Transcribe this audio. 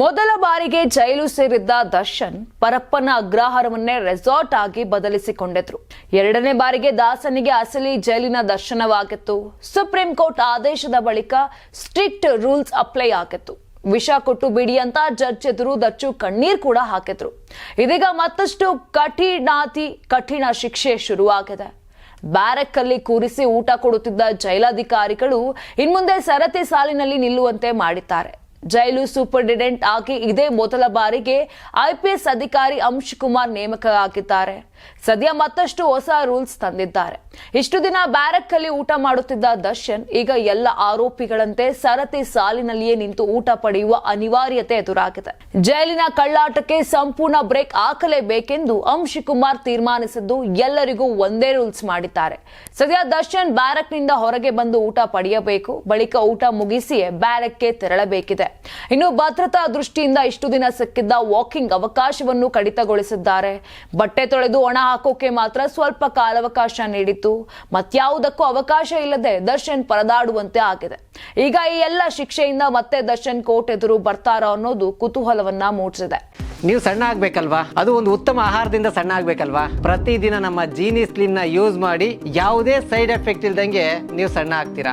ಮೊದಲ ಬಾರಿಗೆ ಜೈಲು ಸೇರಿದ್ದ ದರ್ಶನ್ ಪರಪ್ಪನ ಅಗ್ರಹಾರವನ್ನೇ ರೆಸಾರ್ಟ್ ಆಗಿ ಬದಲಿಸಿಕೊಂಡಿದ್ರು. ಎರಡನೇ ಬಾರಿಗೆ ದಾಸನಿಗೆ ಅಸಲಿ ಜೈಲಿನ ದರ್ಶನವಾಗಿತ್ತು. ಸುಪ್ರೀಂ ಕೋರ್ಟ್ ಆದೇಶದ ಬಳಿಕ ಸ್ಟ್ರಿಕ್ಟ್ ರೂಲ್ಸ್ ಅಪ್ಲೈ ಆಗಿತ್ತು. ವಿಷ ಕೊಟ್ಟು ಬಿಡಿ ಅಂತ ಜಡ್ಜ್ ಎದುರು ದಚ್ಚು ಕಣ್ಣೀರ್ ಕೂಡ ಹಾಕಿದ್ರು. ಇದೀಗ ಮತ್ತಷ್ಟು ಕಠಿಣಾತಿ, ಕಠಿಣ ಶಿಕ್ಷೆ ಶುರುವಾಗಿದೆ. ಬ್ಯಾರಕ್ ಅಲ್ಲಿ ಕೂರಿಸಿ ಊಟ ಕೊಡುತ್ತಿದ್ದ ಜೈಲಾಧಿಕಾರಿಗಳು ಇನ್ಮುಂದೆ ಸರತಿ ಸಾಲಿನಲ್ಲಿ ನಿಲ್ಲುವಂತೆ ಮಾಡಿದ್ದಾರೆ. ಜೈಲು ಸೂಪರಿಂಟೆಂಡೆಂಟ್ ಆಗಿ ಇದೇ ಮೊದಲ ಬಾರಿಗೆ ಐಪಿಎಸ್ ಅಧಿಕಾರಿ ಅಂಶ್ ಕುಮಾರ್ ನೇಮಕ ಆಗಿದ್ದಾರೆ. ಸದ್ಯ ಮತ್ತಷ್ಟು ಹೊಸ ರೂಲ್ಸ್ ತಂದಿದ್ದಾರೆ. ಇಷ್ಟು ದಿನ ಬ್ಯಾರಕ್ ಅಲ್ಲಿ ಊಟ ಮಾಡುತ್ತಿದ್ದ ದರ್ಶನ್ ಈಗ ಎಲ್ಲ ಆರೋಪಿಗಳಂತೆ ಸರತಿ ಸಾಲಿನಲ್ಲಿಯೇ ನಿಂತು ಊಟ ಪಡೆಯುವ ಅನಿವಾರ್ಯತೆ ಎದುರಾಗಿದೆ. ಜೈಲಿನ ಕಳ್ಳಾಟಕ್ಕೆ ಸಂಪೂರ್ಣ ಬ್ರೇಕ್ ಹಾಕಲೇಬೇಕೆಂದು ಅಂಶಿ ಕುಮಾರ್ ತೀರ್ಮಾನಿಸಿದ್ದು ಎಲ್ಲರಿಗೂ ಒಂದೇ ರೂಲ್ಸ್ ಮಾಡಿದ್ದಾರೆ. ಸದ್ಯ ದರ್ಶನ್ ಬ್ಯಾರಕ್ನಿಂದ ಹೊರಗೆ ಬಂದು ಊಟ ಪಡೆಯಬೇಕು, ಬಳಿಕ ಊಟ ಮುಗಿಸಿಯೇ ಬ್ಯಾರಕ್ಗೆ ತೆರಳಬೇಕಿದೆ. ಇನ್ನು ಭದ್ರತಾ ದೃಷ್ಟಿಯಿಂದ ಇಷ್ಟು ದಿನ ಸಿಕ್ಕಿದ್ದ ವಾಕಿಂಗ್ ಅವಕಾಶವನ್ನು ಕಡಿತಗೊಳಿಸಿದ್ದಾರೆ. ಬಟ್ಟೆ ತೊಳೆದು ಒಣ ಹಾಕೋಕೆ ಮಾತ್ರ ಸ್ವಲ್ಪ ಕಾಲಾವಕಾಶ ನೀಡಿತ್ತು. ಮತ್ಯಾವುದಕ್ಕೂ ಅವಕಾಶ ಇಲ್ಲದೆ ದರ್ಶನ್ ಪರದಾಡುವಂತೆ ಆಗಿದೆ. ಈಗ ಈ ಎಲ್ಲ ಶಿಕ್ಷೆಯಿಂದ ಮತ್ತೆ ದರ್ಶನ್ ಕೋರ್ಟ್ ಎದುರು ಬರ್ತಾರೋ ಅನ್ನೋದು ಕುತೂಹಲವನ್ನ ಮೂಡಿಸಿದೆ. ನೀವು ಸಣ್ಣ ಆಗ್ಬೇಕಲ್ವಾ? ಅದು ಒಂದು ಉತ್ತಮ ಆಹಾರದಿಂದ ಸಣ್ಣ ಆಗ್ಬೇಕಲ್ವಾ? ಪ್ರತಿದಿನ ನಮ್ಮ ಜೀನಿ ಸ್ಲಿಮ್ನ ಯೂಸ್ ಮಾಡಿ ಯಾವುದೇ ಸೈಡ್ ಎಫೆಕ್ಟ್ ಇಲ್ದಂಗೆ ನೀವು ಸಣ್ಣ ಆಗ್ತೀರಾ?